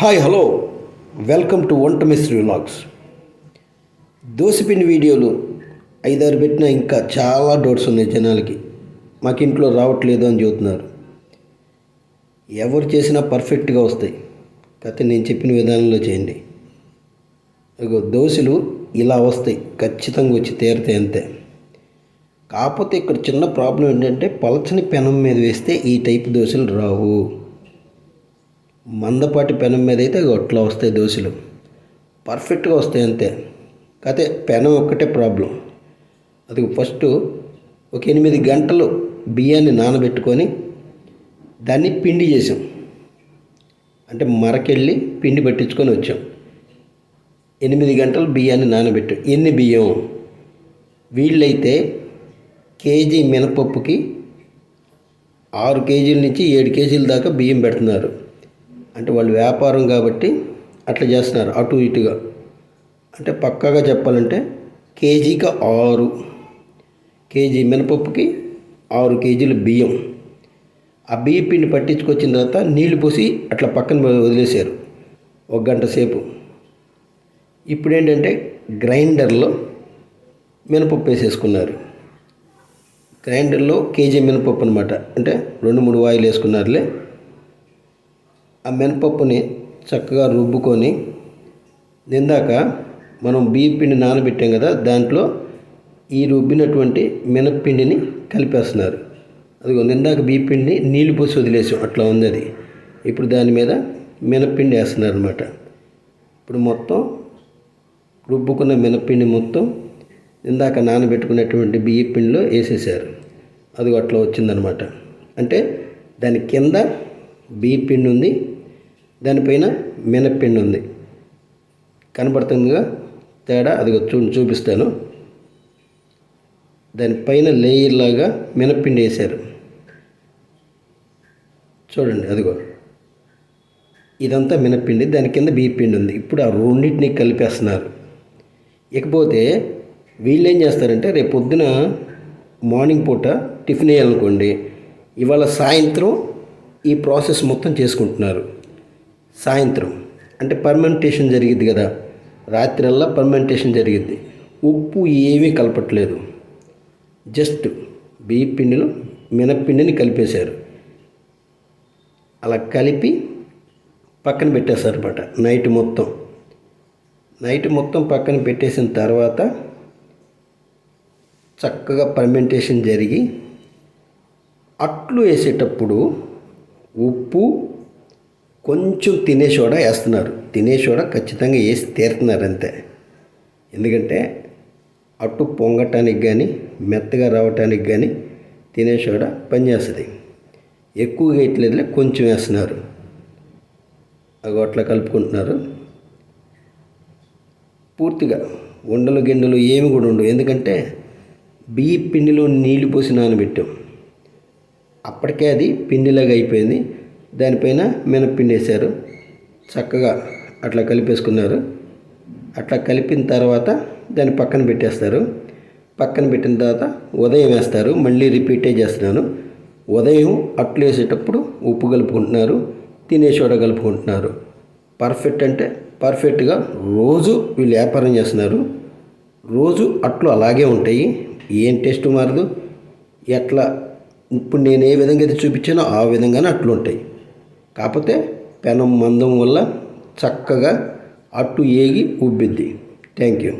Hi hello welcome to వంట Mistry vlogs దోశపిండి వీడియోలు ఐదారు పెట్టినా ఇంకా చాలా డౌట్స్ ఉన్నాయి జనాలకి. మాకు ఇంట్లో రావట్లేదు అని చెబుతున్నారు. ఎవరు చేసినా పర్ఫెక్ట్గా వస్తాయి. కాకపోతే నేను చెప్పిన విధానంలో చేయండి. ఇగో దోశలు ఇలా వస్తాయి. ఖచ్చితంగా వచ్చి తీరుతాయి అంతే. కాకపోతే ఇక్కడ చిన్న ప్రాబ్లం ఏంటంటే పలచని పెనం మీద వేస్తే ఈ టైప్ దోశలు రావు. మందపాటి పెనం మీద అయితే అట్లా వస్తాయి దోశలు. పర్ఫెక్ట్గా వస్తాయి అంతే. కాకపోతే పెనం ఒక్కటే ప్రాబ్లం. అది ఫస్ట్ ఒక ఎనిమిది గంటలు బియ్యాన్ని నానబెట్టుకొని దాన్ని పిండి చేసాం. అంటే మరకెళ్ళి పిండి పట్టించుకొని వచ్చాం. ఎనిమిది గంటలు బియ్యాన్ని నానబెట్టాం. ఎన్ని బియ్యం? వీళ్ళైతే కేజీ మినపప్పుకి ఆరు కేజీల నుంచి ఏడు కేజీల దాకా బియ్యం పెడుతున్నారు. అంటే వాళ్ళు వ్యాపారం కాబట్టి అట్లా చేస్తున్నారు అటు ఇటుగా. అంటే పక్కాగా చెప్పాలంటే కేజీకి ఆరు కేజీ మినపప్పుకి ఆరు కేజీలు బియ్యం. ఆ బియ్య పిండి పట్టించుకొచ్చిన తర్వాత నీళ్ళు పోసి అట్లా పక్కన వదిలేశారు ఒక గంట సేపు. ఇప్పుడు ఏంటంటే గ్రైండర్లో మినపప్పు వేసేసుకున్నారు. గ్రైండర్లో కేజీ మినపప్పు అనమాట అంటే రెండు మూడు వాయిలు వేసుకున్నారులే. ఆ మినపప్పుని చక్కగా రుబ్బుకొని ఇందాక మనం బియ్య పిండి నానబెట్టాం కదా దాంట్లో ఈ రుబ్బినటువంటి మినప్పిండిని కలిపేస్తున్నారు. అదిగో ఇందాక బియ్య నీళ్ళు పోసి వదిలేసాం అట్లా ఉంది అది. ఇప్పుడు దాని మీద మినప్పిండి వేస్తున్నారు అనమాట ఇప్పుడు మొత్తం రుబ్బుకున్న మినప్పిండి మొత్తం ఇందాక నానబెట్టుకున్నటువంటి బియ్య పిండిలో వేసేసారు. అది అట్లా వచ్చిందనమాట అంటే దాని కింద బియ్య పిండి ఉంది దానిపైన మినప్పిండి ఉంది. కనబడుతుందిగా? తేడా? అది చూ చూపిస్తాను. దానిపైన లేయర్ లాగా మినప్పిండి వేశారు. చూడండి అదిగో. ఇదంతా మినప్పిండి దాని కింద బియ్యపిండి ఉంది. ఇప్పుడు ఆ రెండింటిని కలిపేస్తున్నారు. ఇకపోతే వీళ్ళు ఏం చేస్తారంటే రేపు పొద్దున మార్నింగ్ పూట టిఫిన్ వేయాలనుకోండి ఇవాళ సాయంత్రం ఈ ప్రాసెస్ మొత్తం చేసుకుంటున్నారు. సాయంత్రం. అంటే పర్మెంటేషన్ జరిగింది కదా. రాత్రల్లా పర్మెంటేషన్ జరిగింది ఉప్పు ఏమీ కలపట్లేదు. జస్ట్ బియ్య పిండిలో మినప్పిండిని కలిపేశారు. అలా కలిపి పక్కన పెట్టేశారు అనమాట నైట్ మొత్తం. నైట్ మొత్తం పక్కన పెట్టేసిన తర్వాత చక్కగా పర్మెంటేషన్ జరిగి అట్లు వేసేటప్పుడు ఉప్పు కొంచెం తినే సోడా వేస్తున్నారు. తినే సోడా ఖచ్చితంగా వేసి తీరుతున్నారు అంతే ఎందుకంటే అట్టు పొంగటానికి కానీ మెత్తగా రావటానికి కానీ తినే సోడా పనిచేస్తుంది. ఎక్కువగా వేయట్లేదులే కొంచెం వేస్తున్నారు. అవి అట్లా కలుపుకుంటున్నారు. పూర్తిగా ఉండలు గిండలు ఏమి కూడా ఉండవు. ఎందుకంటే బియ్య పిండిలో నీళ్ళు పోసి నానబెట్టాం. అప్పటికే అది పిండిలాగా అయిపోయింది. దానిపైన మినప్పిండి వేశారు చక్కగా అట్లా కలిపేసుకున్నారు. అట్లా కలిపిన తర్వాత దాన్ని పక్కన పెట్టేస్తారు. పక్కన పెట్టిన తర్వాత ఉదయం వేస్తారు. మళ్ళీ రిపీటే చేస్తున్నాను. ఉదయం అట్లు వేసేటప్పుడు ఉప్పు కలుపుకుంటున్నారు. తినే చోట కలుపుకుంటున్నారు. పర్ఫెక్ట్ అంటే పర్ఫెక్ట్గా రోజు వీళ్ళు వ్యాపారం చేస్తున్నారు. రోజు అట్లు అలాగే ఉంటాయి. ఏం టేస్ట్ మారదు. ఎట్లా ఇప్పుడు నేను ఏ విధంగా అయితే చూపించానో ఆ విధంగానే అట్లు ఉంటాయి. కాకపోతే పెనం మందం వల్ల చక్కగా అట్టు ఏగి ఉబ్బిద్ది. Thank you.